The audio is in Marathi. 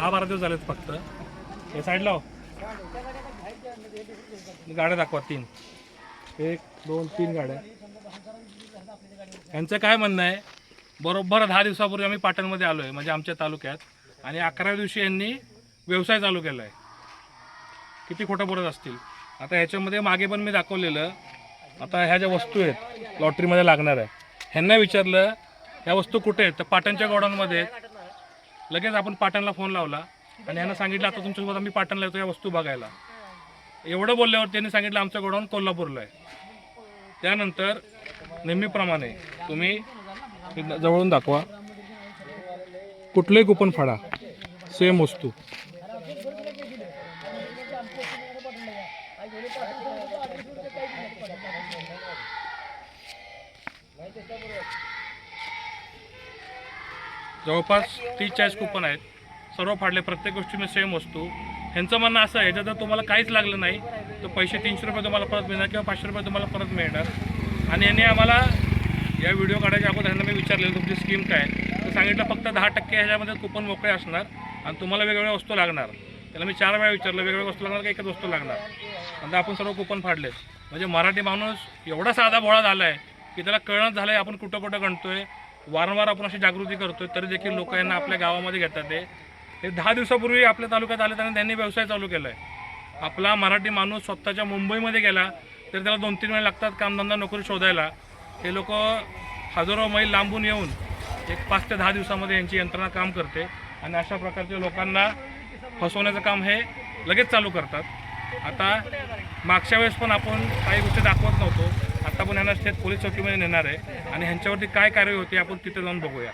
दहा बारा दिवस झालेत फक्त. हे साईड लाव. गाड्या दाखवा तीन. एक दोन तीन गाड्या. यांचं काय म्हणणं आहे? बरोबर दहा दिवसापूर्वी आम्ही पाटणमध्ये आलो आहे म्हणजे आमच्या तालुक्यात. आणि अकराव्या दिवशी यांनी व्यवसाय चालू केला आहे किती खोटं बोलत असतील. आता ह्याच्यामध्ये मागे पण मी दाखवलेलं. आता ह्या ज्या वस्तू आहेत लॉटरीमध्ये लागणार आहे. ह्यांना विचारलं ह्या वस्तू कुठे आहेत? तर पाटणच्या गोडाऊनमध्ये आहेत लगेच आपण पाटणला फोन लावला. आणि यांना सांगितलं आता तुमच्यासोबत आम्ही पाटणला येतो या वस्तू बघायला. एवढं बोलल्यावर त्यांनी सांगितलं आमचं गोडाऊन कोल्हापूरला आहे. त्यानंतर नेहमीप्रमाणे तुम्ही जवळून दाखवा. कुठलंही कुपन फाडा. सेम वस्तू. जवळपास तीस चाळीस कुपन आहेत. सर्व फाडले प्रत्येक गोष्टीमध्ये सेम वस्तू. ह्यांचं म्हणणं असं आहे जर तुम्हाला काहीच लागलं नाही तर पैसे तीनशे रुपये तुम्हाला परत मिळणार किंवा पाचशे रुपये तुम्हाला परत मिळणार. आणि यांनी आम्हाला या व्हिडिओ काढायच्या अगोदर ह्यांना मी विचारलेलं तुमची स्कीम काय तर सांगितलं फक्त दहा टक्के ह्याच्यामध्ये कुपन मोकळे असणार आणि तुम्हाला वेगवेगळ्या वस्तू लागणार. त्याला मी चार वेळा विचारलं वेगवेगळ्या वस्तू लागणार का एकच वस्तू लागणार? आता आपण सर्व कुपन फाडलेत. म्हणजे मराठी माणूस एवढा साधा भोळा झाला आहे की त्याला कळणं झालं आहे आपण कुठं कुठं गणतो आहे वारंवार आपण अशी जागृती करतोय तरी देखील लोक यांना आपल्या गावामध्ये घेतात ते. हे दहा दिवसापूर्वी आपल्या तालुक्यात आले आणि त्यांनी व्यवसाय चालू केला आहे आपला मराठी माणूस स्वतःच्या मुंबईमध्ये गेला तर त्याला दोन तीन महिने लागतात कामधंदा नोकरी शोधायला. हे लोक हजारो मैल लांबून येऊन एक पाच ते दहा दिवसामध्ये यांची यंत्रणा काम करते आणि अशा प्रकारच्या लोकांना फसवण्याचं काम हे लगेच चालू करतात. आता मागच्या वेळेस पण आपण काही गोष्टी दाखवत नव्हतो. आता पण यांना स्टेट पोलीस चौकीमध्ये नेणार आहे. आणि ह्यांच्यावरती काय कारवाई होती आपण तिथे जाऊन बघूया.